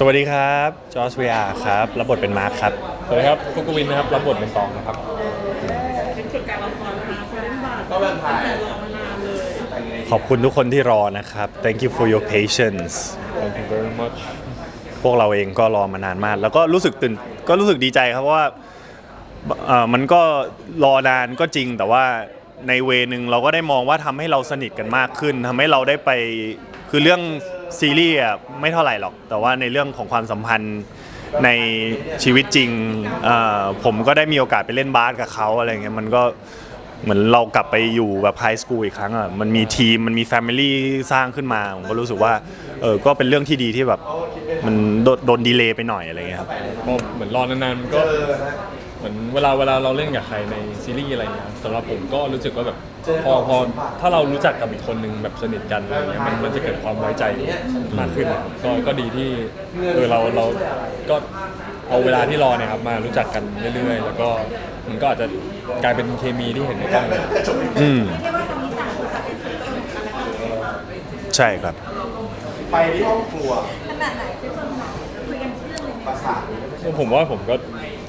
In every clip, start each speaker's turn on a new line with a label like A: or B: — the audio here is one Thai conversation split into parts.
A: สวัสดีครับจอร์จเวียครับรับบทเป็นมาร์คครับ
B: สวัสดีครับฟุกวินนะครับรับบทเป็นตองนะครับ
C: เป็นจุดการละครนะคะคนเล่นบาทก็แบบถ่ายรอมานานเลย
A: ขอบคุณทุกคนที่รอนะครับ thank you for your patience
B: Thank you very much
A: พวกเราเองก็รอมานานมาก แล้วก็รู้สึกตื่นก็รู้สึกดีใจครับเพราะว่าเอ่อมันก็รอนานก็จริงแต่ว่าในเวนึงเราก็ได้มองว่าทำให้เราสนิทกันมากขึ้นทำให้เราได้ไปคือเรื่อง ซีรีส์อะไม่เท่าไหร่หรอก แต่ว่าในเรื่องของความสัมพันธ์ในชีวิตจริงเอ่อผมก็ได้มีโอกาสไปเล่นบาสกับเขาอะไรเงี้ยมันก็เหมือนเรากลับไปอยู่แบบไฮสคูลอีกครั้งอะมันมีทีมมันมีแฟมิลี่สร้างขึ้นมาผมก็รู้สึกว่าเออก็เป็นเรื่องที่ดีที่แบบมันโดนโดนดีเลย์ไปหน่อยอะไรเงี้ยครับ
B: ก็เหมือนรอนานๆมันก็ เหมือนเวลาเวลาเราเล่นกับใครในซีรีส์อะไรเงี้ยสำหรับผมก็รู้สึกว่าแบบพอพอถ้าเรารู้จักกับอีกคนนึงแบบสนิทกันอะไรเงี้ยมันมันจะเกิดความไว้ใจมากขึ้นนะครับก็ก็ดีที่เออเราเราก็เอาเวลาที่รอเนี่ยครับมารู้จักกันเรื่อยๆ แล้วก็มันก็อาจจะกลายเป็นเคมีที่เห็นในกล้องเลย
A: อืม
C: เรียกว่าตอนนี้ต่างคนต่างเป็นส่วนของกันและกัน
A: ใช่ครับ
D: ไปที่ห้องครัว
C: ขนาดไหนเป็นส่วนไหนคุยกันเรื่องเลย
D: ประสาท
B: ผมว่าผมก็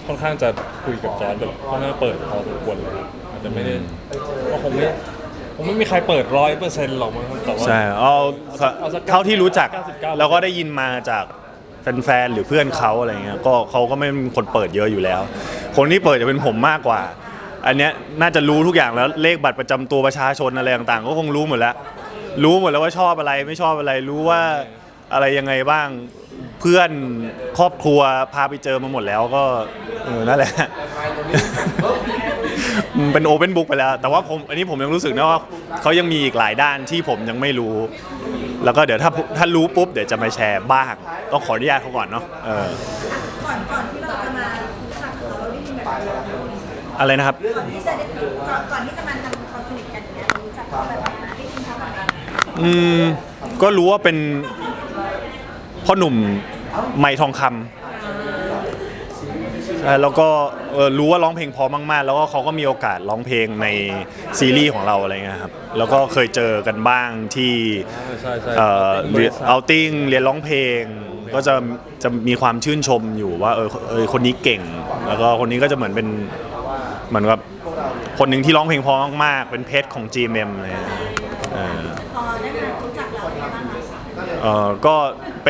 B: ค่อนข้างจะคุยกับจอร์ดแบบค่อนข้างเปิดพอสมควรเลยครับอาจจะไม่ได้ก็คงไม่คงไม่มีใครเปิดร้อยเปอร์เซ็นต์หรอกมั้งครับแต่ว่า
A: ใช่เอา
B: เอาสัก
A: เท่าที่รู้จัก
B: 99
A: แล้วก็ได้ยินมาจากแฟนๆหรือเพื่อนเขาอะไรเงี้ยก็เขาก็ไม่เป็นคนเปิดเยอะอยู่แล้ว คนที่เปิดจะเป็นผมมากกว่า อันเนี้ยน่าจะรู้ทุกอย่างแล้วเลขบัตรประจำตัวประชาชนอะไรต่างๆ ก็คงรู้หมดแล้ว รู้หมดแล้วว่าชอบอะไรไม่ชอบอะไรรู้ว่าอะไรยังไงบ้าง เพื่อนครอบครัวพาไปเจอมาหมดแล้วก็เออนั่นแหละ มันเป็นโอเ n นบุ๊กไปแล้ว แต่ว่าผมอันนี้ผมยังรู้สึกนะว่าเขายังมีอีกหลายด้านที่ผมยังไม่รู้ แล้วก็เดี๋ยวถ้าถ้ารู้ปุ๊บเดี๋ยวจะมาแชร์บ้าง ต้องขออนุญาตเขาก่อนเนาะเออ
C: ก่อนก่อนที่เราจะมารู้จักเขาเราได้ยินแบบ
A: อะไรนะครับ
C: ก่อนที่จะได้ก่อนก่อนที่จะมาทำความสนิทกันอย่างเงี้ยเรารู้จักเขาแบบไหนได้ยินเขาแบบไหน
A: อืมก็รู้ว่าเป็น พ่อหนุ่มไม่ทองคำใช่แล้วก็เอ่อรู้ว่าร้องเพลงเพอมากๆ แล้วก็เขาก็มีโอกาสร้องเพลงในซีรีส์ของเราอะไรเงี้ยครับแล้วก็เคยเจอกันบ้างที่
B: ใช่ใช่
A: เอ่อ
B: บ
A: เรี
B: ริ
A: ยน
B: ษัท
A: เอาติ้งเรียนร้องเพลง ก็จะจะมีความชื่นชมอยู่ว่าเออเออคนนี้เก่ง แล้วก็คนนี้ก็จะเหมือนเป็นเหมือนกับคนหนึ่งที่ร้องเพลงเพอมากๆเป็นเพชรของ GMM เลยเออ
C: พอได้มารู้จักเราเนี่ยบ้างคะ
A: เออก็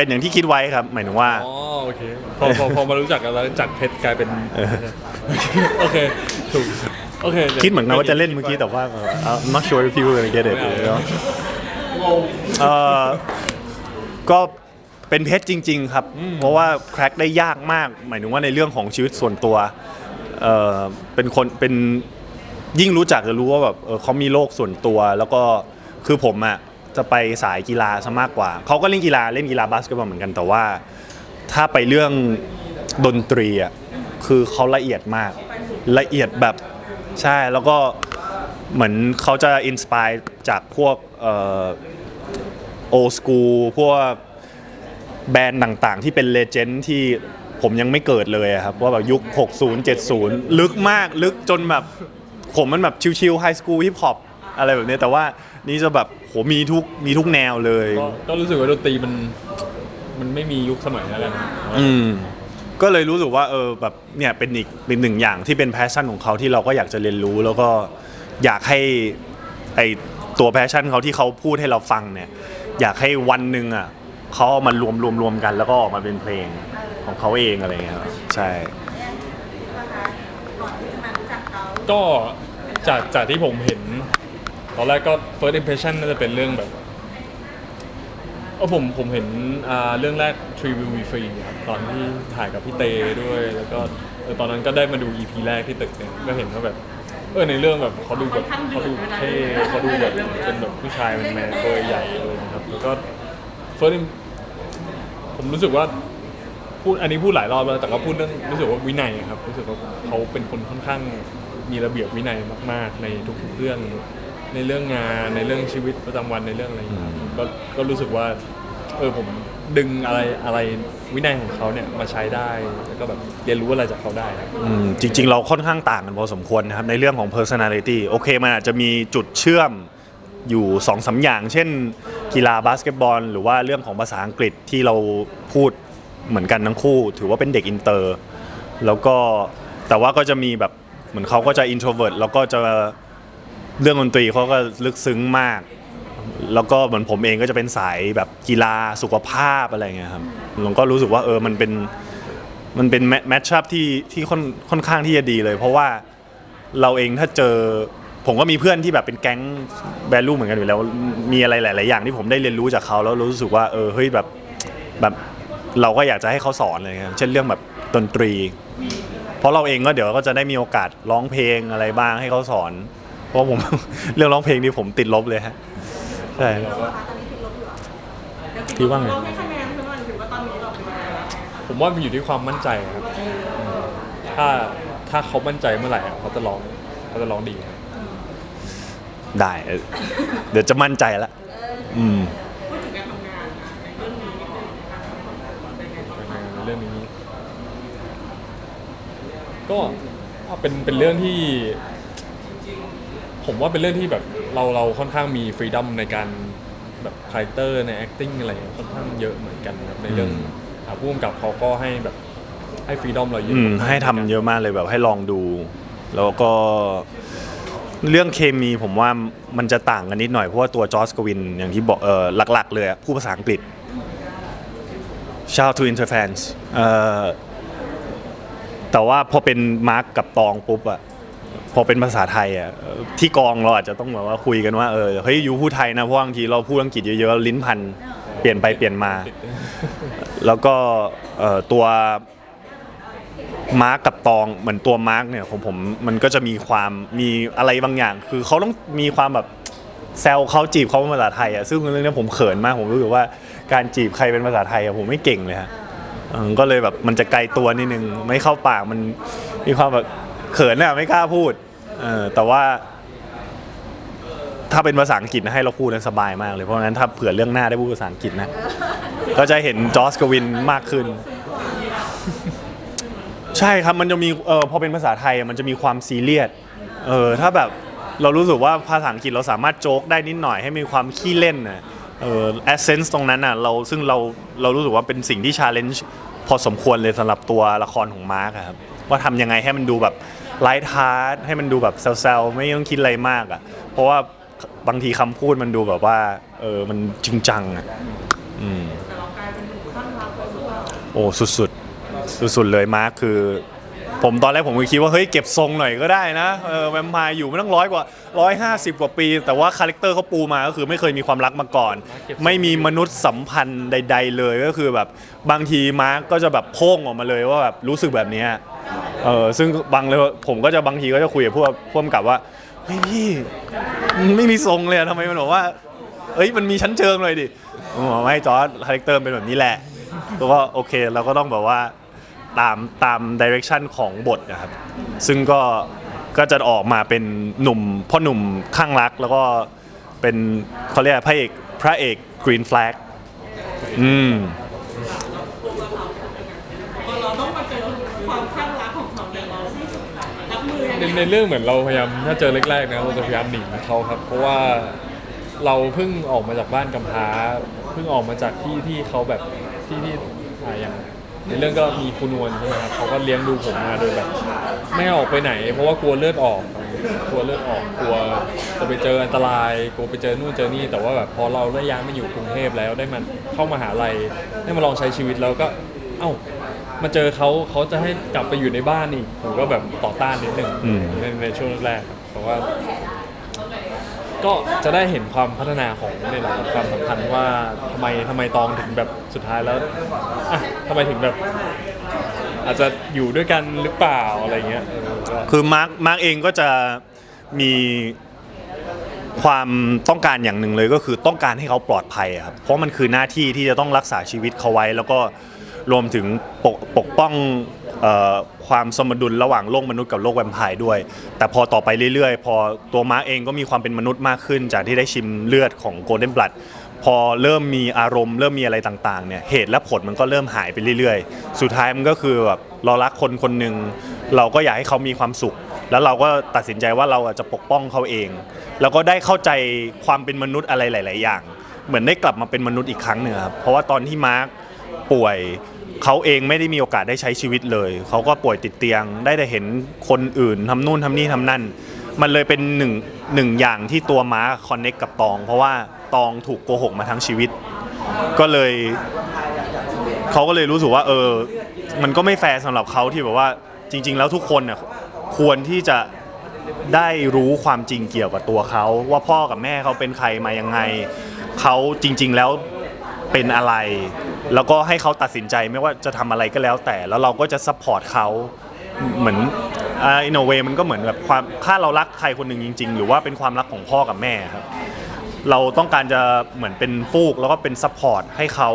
A: เป็นอย่างที่คิดไว้ครับ หมายถึงว่า
B: อ๋อโอเคพอพอพอมารู้จักกันแล้วจากเพชรกลายเป็นโอเคถูกโอเค
A: คิดเหมือนกันว่าจะเล่นเมื่อกี้แต่ว่าเออ I'm not sure if you gonna get it เนอะเออก็เป็นเพชรจริง ๆ ครับ เพราะว่าแคร็กได้ยากมาก หมายถึงว่าในเรื่องของชีวิตส่วนตัวเออเป็นคนเป็นยิ่งรู้จักจะรู้ว่าแบบเออเขามีโลกส่วนตัว แล้วก็คือผมอะ จะไปสายกีฬาซะมากกว่า เขาก็เล่นกีฬาเล่นกีฬาบาสเกตบอลเหมือนกันแต่ว่า ถ้าไปเรื่องดนตรีอะคือเขาละเอียดมากละเอียดแบบใช่แล้วก็เหมือนเขาจะอินสปายจากพวกโอสกูพวกแบรนด์ต่างๆ ที่เป็นเลเจนด์ที่ผมยังไม่เกิดเลยครับว่าแบบยุค 60 70 ลึกมากลึกจนแบบผมมันแบบชิวๆไฮสคูลฮิปฮอปอะไรแบบนี้แต่ว่า นี่จะแบบโหมีทุกมีทุกแนวเลย
B: ก็ก็รู้สึกว่าดนตรีมันมันไม่มียุคสมัยแล้วกัน
A: อืมก็เลยรู้สึกว่าเออแบบเนี่ยเป็นอีกเป็นหนึ่งอย่างที่เป็นแพชชั่นของเขาที่เราก็อยากจะเรียนรู้ แล้วก็อยากให้ไอตัวแพชชั่นเขาที่เขาพูดให้เราฟังเนี่ย อยากให้วันหนึ่งอะเขาเอามารวมรวมรวมกันแล้วก็ออกมาเป็นเพลงของเขาเองอะไรเงี้ยครับใช่
C: เนี่ยนะคะก่อนที่จะมารู้จักเขา
B: ก็จากจากที่ผมเห็นต อนแรกก็ first impression น่าจะเป็นเรื่องแบบเออผมผมเห็นอ่าเรื่องแรก Tree Will Be Free ครับตอนที่ถ่ายกับพี่เตด้วย แล้วก็เออตอนนั้นก็ได้มาดู EP แรกที่ตึกเนี่ยก็เห็นว่าแบบเออในเรื่องแบบเขาดูแบบเขาดูเท่เขาดูแบบเป็นแบบผู้ชายแมนๆตัวใหญ่เลยนะครับแล้วก็ first im- ผมรู้สึกว่าพูดอันนี้พูดหลายรอบแล้วแต่ก็พูดเรื่องรู้สึกว่าวินัยครับรู้สึกว่าเขาเป็นคนค่อนข้างมีระเบียบวินัยมาก ๆ ในทุกๆเรื่อง ในเรื่องงานในเรื่องชีวิตประจำวันในเรื่องอะไรอย่างเงี้ยก็ก็รู้สึกว่าเออผมดึงอะไรอะไรวินัยของเขาเนี่ยมาใช้ได้แล้วก็แบบเรียนรู้อะไรจากเขาได้ครับ
A: อืมจริง ๆ เราค่อนข้างต่างกันพอสมควรนะครับในเรื่องของ personality โอเคมันอาจจะมีจุดเชื่อมอยู่2อสาอย่าง เช่น กีฬาบาสเกตบอล หรือว่าเรื่องของภาษาอังกฤษที่เราพูดเหมือนกันทั้งคู่ ถือว่าเป็นเด็กอินเตอร์ แล้วก็แต่ว่าก็จะมีแบบเหมือนเขาก็จะอินโทรเวิร์ตแล้วก็จะ เรื่องดนตรีเขาก็ลึกซึ้งมาก แล้วก็เหมือนผมเองก็จะเป็นสายแบบกีฬาสุขภาพอะไรเงี้ยครับผมก็รู้สึกว่าเออมันเป็นมันเป็นแมทชัพที่ที่ค่อนค่อนข้างที่จะดีเลย เพราะว่าเราเองถ้าเจอผมก็มีเพื่อนที่แบบเป็นแก๊งแวลูเหมือนกันอยู่แล้วมีอะไรหลาย ๆ อย่างที่ผมได้เรียนรู้จากเขาแล้วรู้สึกว่าเออเฮ้ยแบบแบบเราก็อยากจะให้เขาสอนอะไรเลยครับเช่นเรื่องแบบดนตรี เพราะเราเองก็เดี๋ยวก็จะได้มีโอกาสร้องเพลงอะไรบ้างให้เขาสอน เพราะผม เรื่องร้องเพลงนี่ผมติดลบเลยฮะใช่
C: เราอะคะตอนนี้ติดลบอยู่เหรอ
A: พี่ว่าไง
C: ลองให้คะแนนคือว่าถือว่าตอนนี้เราเป็นยังไงบ้าง
B: ผมว่ามันอยู่ที่ความมั่นใจครับถ้าถ้าเขามั่นใจเมื่อไหร่อะเขาจะร้องเขาจะร้องดีครับ
A: ได้เออเดี๋ยวจะมั่นใจละอืม
C: พูดถึงการทำงานนะในเรื่องนี้นิดนึงนะคะเป็นไงบ้างคะ
B: ในเรื่องนี้ ก็เป็นเป็นเรื่องที่ ผมว่าเป็นเรื่องที่แบบเราเราค่อนข้างมีฟรีดัมในการแบบคาแรคเตอร์ใน acting อะไรค่อนข้างเยอะเหมือนกันครับในเรื่อง
A: อืม
B: อ่าผู้กำกับเขาก็ให้แบบให้ฟรีดอมเราเยอะ
A: อืม
B: มากๆ
A: ให้ทำเยอะมากเลยแบบให้ลองดู แล้วก็เรื่องเคมีผมว่ามันจะต่างกันนิดหน่อย เพราะว่าตัวจอร์จกวินอย่างที่บอกเออหลักๆ เลยอะผู้ภาษาอังกฤษ Shout to Interfans เอ่อแต่ว่าพอเป็นมาร์กกับตองปุ๊บอะ พอเป็นภาษาไทยอะเอ่อที่กองเราอาจจะต้องแบบว่าคุยกันว่าเออเฮ้ยยูพูดไทยนะเพราะบางทีเราพูดอังกฤษเยอะๆลิ้นพันเปลี่ยนไปเปลี่ยนมา แล้วก็ตัวมาร์กกับตองเหมือนตัวมาร์กเนี่ยผมผมมันก็จะมีความมีอะไรบางอย่าง คือเขาต้องมีความแบบแซวเขาจีบเขาเป็นภาษาไทยอะซึ่งเรื่องนี้ผมเขินมากผมรู้สึกว่าการจีบใครเป็นภาษาไทยอะผมไม่เก่งเลยฮะก็เลยแบบมันจะไกลตัวนิดนึงไม่เข้าปากมันมีความแบบ เขินอะไม่กล้าพูดเออแต่ว่า ถ้าเป็นภาษาอังกฤษนะให้เราพูดนั้นสบายมากเลยเพราะฉะนั้นถ้าเผื่อเรื่องหน้าได้พูดภาษาอังกฤษนะก็จะเห็นจอสกวินมากขึ้น ใช่ครับมันจะมีเออพอเป็นภาษาไทยมันจะมีความซีเรียสเออถ้าแบบเรารู้สึกว่าภาษาอังกฤษเราสามารถโจ๊กได้นิดหน่อยให้มีความขี้เล่นนะเออแอสเซนส์ตรงนั้นอะเราซึ่งเราเรารู้สึกว่าเป็นสิ่งที่ชาเลนจ์พอสมควรเลยสำหรับตัวละครของมาร์คครับว่าทำยังไงให้มันดูแบบ ไลท์ฮาร์ดให้มันดูแบบแซวๆไม่ต้องคิดอะไรมากอะ เพราะว่าบางทีคำพูดมันดูแบบว่า เออมันจริงจังอะอืม
C: แต่เรากลายเป็นหนุ่มข้างรักไปหรือเปล่า
A: โอ้สุดๆสุดๆเลยมาร์คคือ ผมตอนแรกผมก็คิดว่าเฮ้ยเก็บทรงหน่อยก็ได้นะเออแวมไพร์อยู่ไม่ต้องร้อยกว่าร้อยห้าสิบกว่าปี แต่ว่าคาแรคเตอร์เขาปูมาก็คือไม่เคยมีความรักมาก่อน ไม่มีมนุษย์สัมพันธ์ใด ๆ เลยก็คือแบบบางทีมาร์คก็จะแบบโพ่งออกมาเลยว่าแบบรู้สึกแบบเนี้ย เออซึ่งบางเลยผมก็จะบางทีก็จะคุยกับพวกพวกกับว่าเฮ้ยพี่มันไม่มีทรงเลยอะทำไมมันบอกว่า เอ้ยมันมีชั้นเชิงเลยดิผมบอกไม่จอร์ดคาแรคเตอร์เป็นแบบนี้แหละแต่ว่าโอเคเราก็ต้องแบบว่าตามตามดิเรกชันของบทนะครับ ซึ่งก็ก็จะออกมาเป็นหนุ่มพ่อหนุ่มข้างรัก แล้วก็เป็นเขาเรียกพระเอกพระเอกกรีนแฟลกอืม
C: พอเราต้องมาเจอความข้างรักของเขาเนี่ยเรารับมือยัง
B: ในในเรื่องเหมือนเราพยายามถ้าเจอแรกๆนะเราจะพยายามหนีเขาครับ เพราะว่าเราเพิ่งออกมาจากบ้านกำพร้าเพิ่งออกมาจากที่ที่เขาแบบที่ที่อ่าอย่างในเรื่องก็มีคุณนวลใช่ไหมครับเขาก็เลี้ยงดูผมมาโดยแบบ ไม่ให้ออกไปไหน เพราะว่ากลัวเลือดออกกลัวเลือดออกกลัวจะไปเจออันตรายกลัวไปเจอนู่นเจอนี่แต่ว่าแบบพอเราได้ย้ายมาอยู่กรุงเทพแล้วได้มาเข้ามาหาลัยได้มาลองใช้ชีวิตแล้วก็ เอ้า มาเจอเขาเขาจะให้กลับไปอยู่ในบ้านอีกผมก็แบบต่อต้านนิดนึง
A: อืม
B: ในในช่วงแรกๆครับเพราะว่า ก็จะได้เห็นความพัฒนาของเนี่ยแหละครับความสำคัญว่าทำไมทำไมตองถึงแบบสุดท้ายแล้วอะทำไมถึงแบบ อาจจะอยู่ด้วยกันหรือเปล่าอะไรเงี้ยเออก็
A: คือมาร์คมาร์คเองก็จะมีความต้องการอย่างหนึ่งเลยก็คือต้องการให้เขาปลอดภัยอะครับเพราะมันคือหน้าที่ที่จะต้องรักษาชีวิตเขาไว้ แล้วก็ รวมถึงปกปกป้องออความสมดุลระหว่างโลกมนุษย์กับโลกแวมไพร์ด้วย แต่พอต่อไปเรื่อยๆ พอตัวมาร์คเองก็มีความเป็นมนุษย์มากขึ้น จากที่ได้ชิมเลือดของโกลเด้นบลัดพอเริ่มมีอารมณ์เริ่มมีอะไรต่างๆเนี่ยเหตุและผลมันก็เริ่มหายไปเรื่อยๆ สุดท้ายมันก็คือแบบเรารักคนคนหนึ่งเราก็อยากให้เขามีความสุข แล้วเราก็ตัดสินใจว่าเราจะปกป้องเขาเอง แล้วก็ได้เข้าใจความเป็นมนุษย์อะไรหลาย ๆ อย่าง เหมือนได้กลับมาเป็นมนุษย์อีกครั้งหนึ่งครับเพราะว่าตอนที่มาร์ค ป่วยเขาเองไม่ได้มีโอกาสได้ใช้ชีวิตเลย เขาก็ป่วยติดเตียง ได้แต่เห็นคนอื่นทำนู่นทำนี่ทำนั่น มันเลยเป็นหนึ่งหนึ่งอย่างที่ตัวม้าคอนเน็กกับตอง เพราะว่าตองถูกโกหกมาทั้งชีวิต ก็เลยเขาก็เลยรู้สึกว่า เออ มันก็ไม่แฟร์สำหรับเขาที่แบบว่า จริง ๆ แล้วทุกคนน่ะควรที่จะได้รู้ความจริงเกี่ยวกับตัวเขา ว่าพ่อกับแม่เขาเป็นใครมายังไงเขาจริง ๆ แล้ว เป็นอะไร แล้วก็ให้เขาตัดสินใจไม่ว่าจะทำอะไรก็แล้วแต่ แล้วเราก็จะซัพพอร์ตเขาเหมือนอินโนเวมันก็เหมือนแบบความถ้าเรารักใครคนหนึ่งจริง ๆ หรือว่าเป็นความรักของพ่อกับแม่ครับ เราต้องการจะเหมือนเป็นฟูกแล้วก็เป็นซัพพอร์ตให้เขา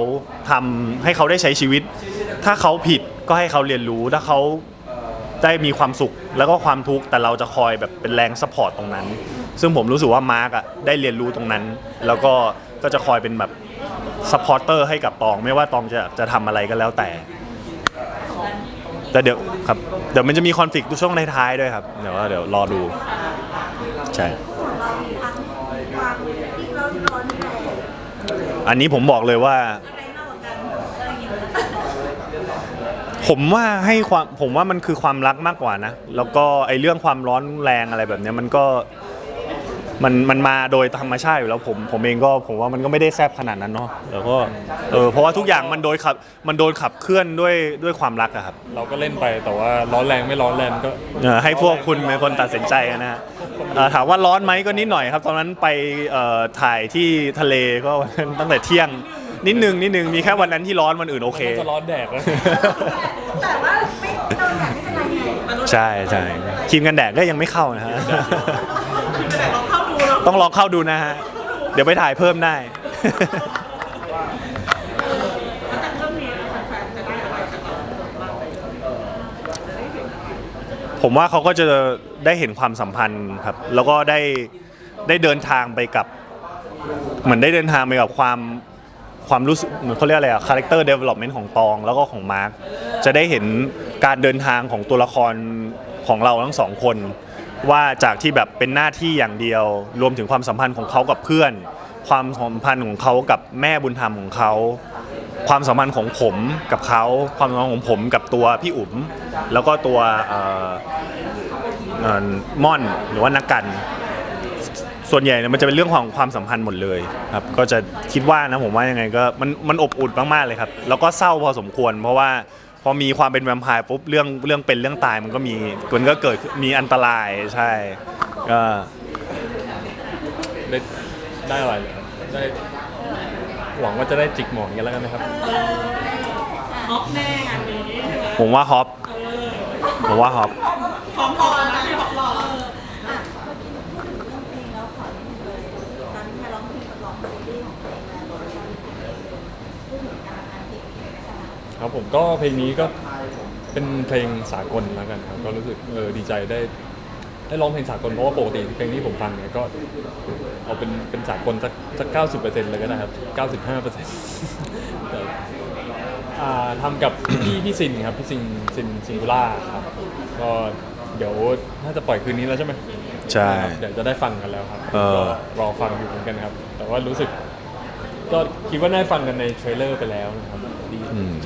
A: ทำให้เขาได้ใช้ชีวิต ถ้าเขาผิดก็ให้เขาเรียนรู้ถ้าเขาได้มีความสุขแล้วก็ความทุกข์แต่เราจะคอยแบบเป็นแรงซัพพอร์ตตรงนั้น ซึ่งผมรู้สึกว่ามาร์กอะได้เรียนรู้ตรงนั้น แล้วก็ก็จะคอยเป็นแบบ ซัพพอร์เตอร์ให้กับตอง ไม่ว่าตองจะจะทำอะไรก็แล้วแต่ แต่เดี๋ยวครับเดี๋ยวมันจะมีคอนฟ lict ช่วงท้ายๆด้วยครับเดี๋ยวว่าเดี๋ยวรอดู ใช่
C: องเราทั้งความที่เราร้อนแรง
A: อันนี้ผมบอกเลยว่า
C: อะไรมากกว่ากันอะไรอย่างเงี้ย
A: ผมว่าให้ความผมว่ามันคือความรักมากกว่านะ แล้วก็ไอ้เรื่องความร้อนแรงอะไรแบบเนี้ยมันก็ มันมันมาโดยธรรมชาติอยู่แล้วผมผมเองก็ผมว่ามันก็ไม่ได้แซบขนาดนั้นเนาะแล้วก็เออเพราะว่าทุกอย่างมันโดยขับมันโดนขับเคลื่อนด้วยด้วยความรักอะครับ
B: เราก็เล่นไปแต่ว่าร้อนแรงไม่ร้อนแรงก็
A: เออให้พวกคุณเป็นคนตัดสินใจกันนะฮะเอ่อถามว่าร้อนไหมก็นิดหน่อยครับ ตอนนั้นไปเอ่อถ่ายที่ทะเลก็ ตั้งแต่เที่ยงนิดนึงนิดนึงมีแค่วันนั้นที่ร้อนวันอื่นโอเค
B: มันจะร้อนแดดแล้ว
C: แต่ว่าไม่โดนแบบไม่เป็นไรไง
A: ใช่ใช่ครีมกันแดดก็ยังไม่เข้านะฮะ
C: แต่เราเข้าดูเรา
A: ต้องลองเข้าดูนะฮะ เดี๋ยวไปถ่ายเพิ่มได้
C: จากเรื่องนี้แฟนๆจะได้อะไรจากเรา
A: ผมว่าเขาก็จะได้เห็นความสัมพันธ์ครับ แล้วก็ได้ได้เดินทางไปกับ เหมือนได้เดินทางไปกับความความรู้สึกเหมือนเขาเรียกอะไรอะคาแรคเตอร์เดเวล็อปเมนต์ของตองแล้วก็ของมาร์คจะได้เห็นการเดินทางของตัวละครของเราทั้งสองคน ว่าจากที่แบบเป็นหน้าที่อย่างเดียว รวมถึงความสัมพันธ์ของเขากับเพื่อน ความสัมพันธ์ของเขากับแม่บุญธรรมของเขา ความสัมพันธ์ของผมกับเขา ความสัมพันธ์ของผมกับตัวพี่อุ๋มแล้วก็ตัวเอ่อเอ่อม่อนหรือว่านักกัน ส่วนใหญ่เนี่ยมันจะเป็นเรื่องของความสัมพันธ์หมดเลยครับก็จะคิดว่านะผมว่ายังไงก็มันมันอบอุ่นมากๆเลยครับ แล้วก็เศร้าพอสมควร เพราะว่า พอมีความเป็นแวมไพร์ปุ๊บเรื่องเรื่องเป็นเรื่องตายมันก็มีมันก็เกิดมีอันตรายใช่ก็
B: ได้ได้อะไรเลยครับได้หวังว่าจะได้จิกหมอนกันแล้วกันนะครับ
C: ออฟแน่งานนี้
A: ผมว่าฮอปผมว่าฮอป
C: พร้อมรอนะพร้อมรออะเพลงแล้วขอนิดนึงเลยตอนนี้มาร้องเพลงกับร้องซีรีส์ของเพลงแล้วพูดถึงการทำเพลงนะ คะ
B: ครับผมก็เพลงนี้ก็เป็นเพลงสากลแล้วกันครับก็รู้สึกเออดีใจได้ได้ร้องเพลงสากลเพราะว่าปกติเพลงที่ผมฟังเนี่ยก็เอาเป็นเป็นสากลสักสักเก้าสิบเปอร์เซ็นต์เลยก็ได้ครับเก้าสิบห้าเปอร์เซ็นต์ทำกับพี่พี่ซินครับพี่ซินซินซิงคูล่าครับก็เดี๋ยวน่าจะปล่อยคืนนี้แล้วใช่ไหม
A: ใช่
B: เดี๋ยวจะได้ฟังกันแล้วครับ
A: เออ
B: ก็รอฟังอยู่เหมือนกันครับ แต่ว่ารู้สึก ก็คิดว่าได้ฟังกันในเทรลเลอร์ไปแล้วนะครับดี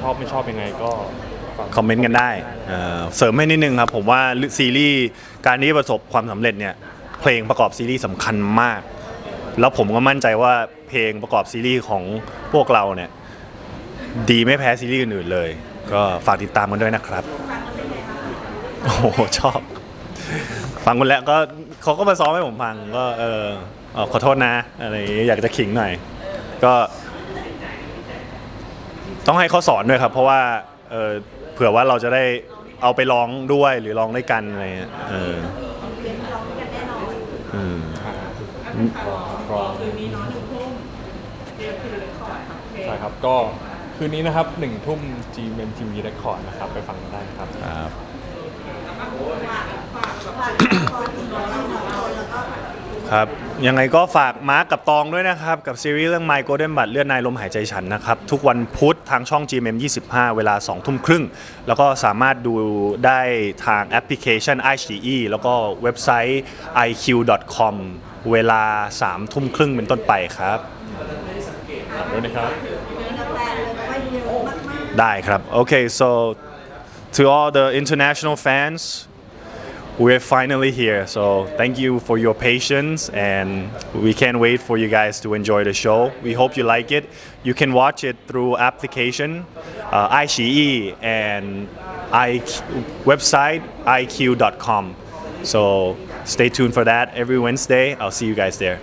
B: ชอบไม่ชอบยังไงก็ฟัง
A: คอมเมนต์กันได้เอ่อเสริมให้นิดนึงครับ ผมว่าซีรีส์การที่ประสบความสำเร็จเนี่ย เพลงประกอบซีรีส์สำคัญมาก แล้วผมก็มั่นใจว่าเพลงประกอบซีรีส์ของพวกเราเนี่ย ดีไม่แพ้ซีรีส์อื่นๆเลย ก็ฝากติดตามกันด้วยนะครับ โอ้โห ชอบ ฟังคนแล้วก็เขาก็มาซ้อมให้ผมฟังก็เออเอ่อขอโทษนะอะไรอย่างงี้อยากจะขิงหน่อย ก็ต้องให้เขาสอนด้วยครับ เพราะว่าเออเผื่อว่าเราจะได้เอาไปร้องด้วยหรือร้องด้วยกันอะไรเงี้ยเอออืม
B: รอใช่ครับก็คืนนี้นะครับหนึ่งทุ่ม GMMTV Record นะครับ ไปฟังกันได้นะครับ
A: ครับ ครับ ยังไงก็ฝากมาร์กกับตองด้วยนะครับ กับซีรีส์เรื่อง My Golden Bud เลือดนายลมหายใจฉันนะครับ ทุกวันพุธทางช่อง GMM 25 เวลา 2 ทุ่มครึ่ง แล้วก็สามารถดูได้ทางแอปพลิเคชัน iQIYI แล้วก็เว็บไซต์ iq.com เวลา 3 ทุ่มครึ่งเป็นต้นไปครับ
B: ฝากด้วยนะครับ
C: กาแฟเลยว่าเยอะมากๆ
A: ได้ครับ Okay so to all the international fans we're finally here so thank you for your patience and we can't wait for you guys to enjoy the show. We hope you like it. You can watch it through application uh, iQIYI and IQ, website iq.com so stay tuned for that every Wednesday. I'll see you guys there